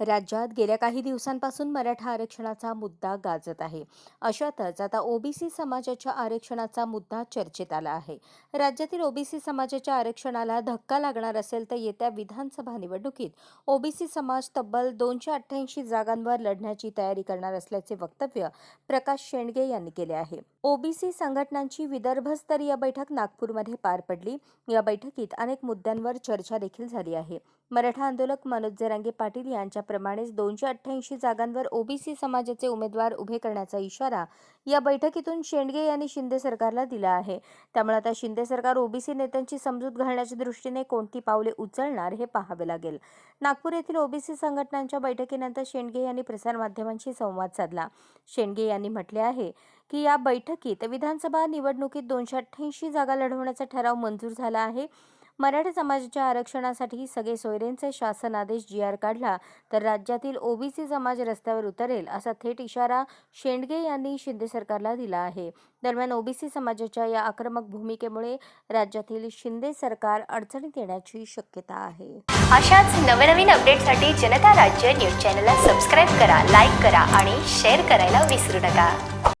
राज्यात गेल्या काही दिवसांपासून मराठा आरक्षणाचा मुद्दा गाजत आहे. अशातच आता ओबीसी समाजाच्या आरक्षणाचा मुद्दा चर्चेत आला आहे. राज्यातील ओबीसी समाजाच्या आरक्षणाला धक्का लागणार असेल तर येत्या विधानसभा निवडणुकीत ओबीसी समाज तब्बल दोनशे अठ्ठ्याऐंशी जागांवर लढण्याची तयारी करणार असल्याचे वक्तव्य प्रकाश शेंडगे यांनी केले आहे. ओबीसी संघटनांची विदर्भस्तरीय बैठक नागपूरमध्ये पार पडली. या बैठकीत अनेक मुद्द्यांवर चर्चा देखील झाली आहे. मराठा आंदोलक मनोज जरांगे पाटील यांच्याप्रमाणेच दोनशे अठ्ठ्याऐंशी जागांवर ओबीसी समाजाचे उमेदवार उभे करण्याचा इशारा या बैठकीतून शेंडगे यांनी शिंदे सरकारला दिला आहे. त्यामुळे आता शिंदे सरकार ओबीसी नेत्यांची समजूत घालण्याच्या दृष्टीने कोणती पावले उचलणार हे पाहावे लागेल. नागपूर येथील ओबीसी संघटनांच्या बैठकीनंतर शेंडगे यांनी प्रसारमाध्यमांशी संवाद साधला. शेंडगे यांनी म्हटले आहे की या बैठक बैठकीत विधानसभा निवडणुकीत दोनशे अठ्ठ्याऐंशी जागा लढवण्याचा ठराव मंजूर झाला आहे. मराठा समाजाच्या आरक्षणासाठी सगळे सोयरेंचे शासन आदेश जी आर काढला तर राज्यातील ओबीसी समाज रस्त्यावर उतरेल असा थेट इशारा शेंडगे यांनी शिंदे सरकारला दिला आहे. दरम्यान ओबीसी समाजाच्या या आक्रमक भूमिकेमुळे राज्यातील शिंदे सरकार अडचणीत येण्याची शक्यता आहे. अशाच नवनवीन अपडेटसाठी जनता राज्य न्यूज चॅनलला सबस्क्राईब करा लाईक करा आणि शेअर करायला विसरू नका.